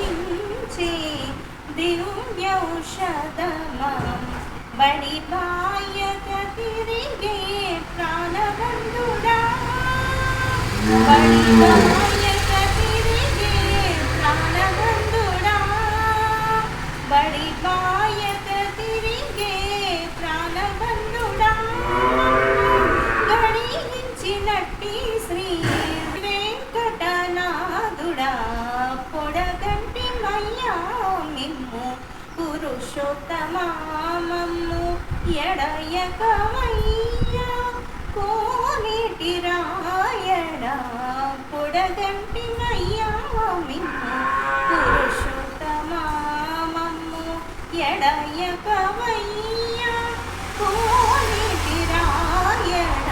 రోగాలడచి రక్షించే దివ్యౌషధమా బడి బాయక తిరిగే ప్రాణబంధుడా. బడి పురుషోత్తమామము ఎడయకమయ్యా కోనేటి రాయణ పొడగంటి పురుషోత్తమామము ఎడయకమయ్యా కోనేటి రాయణ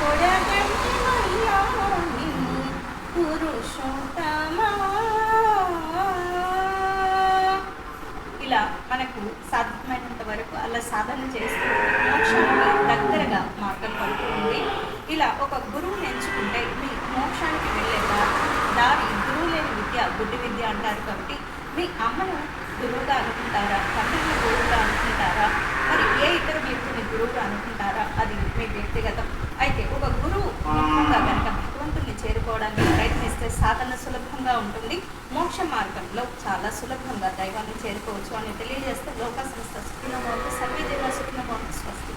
పొడగంటి సాధ్యమైనంత వరకు అలా సాధన చేస్తూ మోక్షానికి దగ్గరగా మార్గం పడుతుంది. ఇలా ఒక గురువుని ఎంచుకుంటే మీ మోక్షానికి వెళ్ళే దారి దారి గురువు లేని విద్య గుడ్డి విద్య అంటారు కాబట్టి మీ అమ్మను గురువుగా అనుకుంటారా? తండ్రిని గురువుగా అనుకుంటారా? మరి ఏ ఇతర సాధన సులభంగా ఉంటుంది. మోక్ష మార్గంలో చాలా సులభంగా దైవాన్ని చేరుకోవచ్చు అని తెలియజేస్తే లోక సంస్థ సుఖిన సర్వే జీవ సుఖిన స్వస్తి.